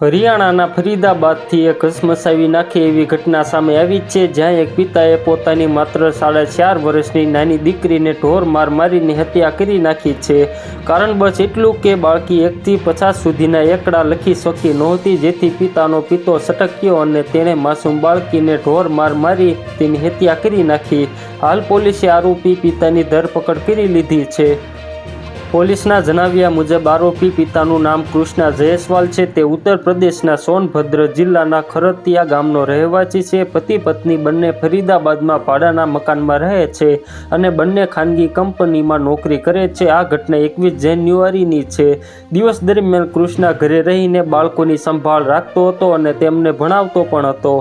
હરિયાણાના ફરીદાબાદથી એક ઘસમસાવી નાખે એવી ઘટના સામે આવી છે, જ્યાં એક પિતાએ પોતાની માત્ર સાડા ચાર વર્ષની નાની દીકરીને ઢોર માર મારીને હત્યા કરી નાખી છે. કારણ બસ એટલું કે બાળકી એકથી પચાસ સુધીના એકડા લખી શકી નહોતી, જેથી પિતાનો પિતો સટક્યો અને તેણે માસૂમ બાળકીને ઢોર માર મારી તેની હત્યા કરી નાખી. હાલ પોલીસે આરોપી પિતાની ધરપકડ કરી લીધી છે. પોલીસના જણાવ્યા મુજબ, આરોપી પિતાનું નામ કૃષ્ણા જયસ્વાલ છે. તે ઉત્તર પ્રદેશના સોનભદ્ર જિલ્લાના ખરતિયા ગામનો રહેવાસી છે. પતિ પત્ની બંને ફરીદાબાદમાં ભાડાના મકાનમાં રહે છે અને બંને ખાનગી કંપનીમાં નોકરી કરે છે. આ ઘટના એકવીસ જાન્યુઆરીની છે. દિવસ દરમિયાન કૃષ્ણા ઘરે રહીને બાળકોની સંભાળ રાખતો હતો અને તેમને ભણાવતો પણ હતો.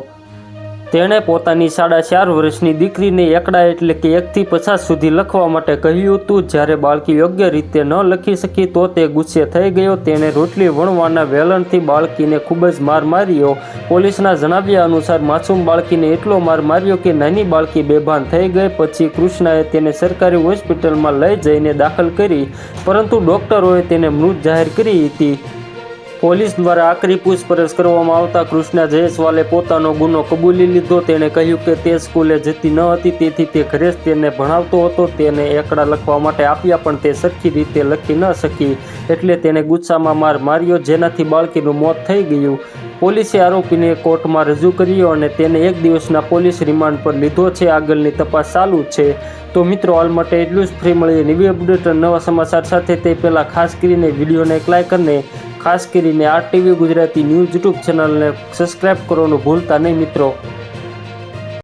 તેણે પોતાની સાડા ચાર વર્ષની દીકરીને એકડા એટલે કે એકથી પચાસ સુધી લખવા માટે કહ્યું હતું. જ્યારે બાળકી યોગ્ય રીતે ન લખી શકી તો તે ગુસ્સે થઈ ગયો. તેણે રોટલી વણવાના વેલણથી બાળકીને ખૂબ જ માર માર્યો. પોલીસના જણાવ્યા અનુસાર, માસૂમ બાળકીને એટલો માર માર્યો કે નાની બાળકી બેભાન થઈ ગઈ. પછી કૃષ્ણાએ તેને સરકારી હોસ્પિટલમાં લઈ જઈને દાખલ કરી, પરંતુ ડોક્ટરોએ તેને મૃત જાહેર કરી હતી. પોલીસ દ્વારા આકરી પૂછપરછ કરવામાં આવતા કૃષ્ણા જયસ્વાલે પોતાનો ગુનો કબૂલી લીધો. તેણે કહ્યું કે તે સ્કૂલે જતી ન હતી, તેથી તે ઘરે જ તેને ભણાવતો હતો. તેને એકડા લખવા માટે આપ્યા, પણ તે સરખી રીતે લખી ન શકી. એટલે તેણે ગુસ્સામાં માર માર્યો, જેનાથી બાળકીનું મોત થઈ ગયું. પોલીસે આરોપીને કોર્ટમાં રજૂ કર્યો અને તેને એક દિવસના પોલીસ રિમાન્ડ પર લીધો છે. આગળની તપાસ ચાલુ છે. તો મિત્રો, હાલ માટે એટલું જ. ફ્રી મળીએ નવી અપડેટ નવા સમાચાર સાથે. તે પહેલાં ખાસ કરીને વિડીયોને એક લાઈક અને ખાસ કરીને R TV Gujarati news YouTube ચેનલને સબસ્ક્રાઈબ કરવાનું ભૂલતા નહીં મિત્રો.